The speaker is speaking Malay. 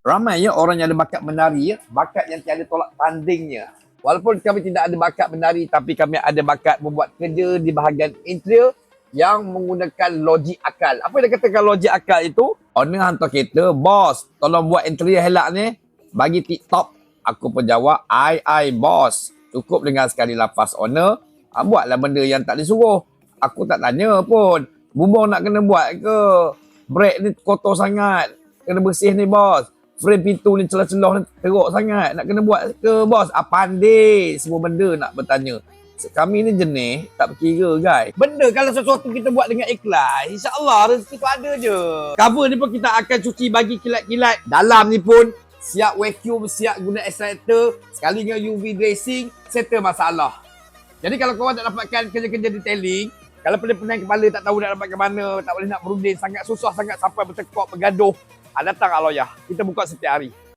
Ramai ya orang yang ada bakat menari ya, bakat yang tiada tolak tandingnya. Walaupun kami tidak ada bakat menari tapi kami ada bakat membuat kerja di bahagian interior yang menggunakan logik akal. Apa dia katakan logik akal itu? Owner hantar kereta, bos, tolong buat interior helak ni. Bagi TikTok, aku pun jawab, I, I, boss. Cukup dengan sekali lafaz owner, ah, buatlah benda yang tak disuruh. Aku tak tanya pun, bubur nak kena buat ke? Brake ni kotor sangat, kena bersih ni bos. Frame pintu ni celah-celah ni teruk sangat, nak kena buat ke bos? Ah, pandai semua benda nak bertanya. Kami ni jenis tak berkira guys. Benda kalau sesuatu kita buat dengan ikhlas, insya-Allah rezeki tu ada je. Cover ni pun kita akan cuci bagi kilat-kilat. Dalam ni pun siap vacuum, siap guna extractor, sekali dengan UV dressing, settle masalah. Jadi kalau korang tak dapatkan kerja-kerja detailing, kalau pening-pening kepala tak tahu nak dapat ke mana, tak boleh nak berunding, sangat susah sangat sampai bertekuk, bergaduh, ah, datang Aloyah. Kita buka setiap hari.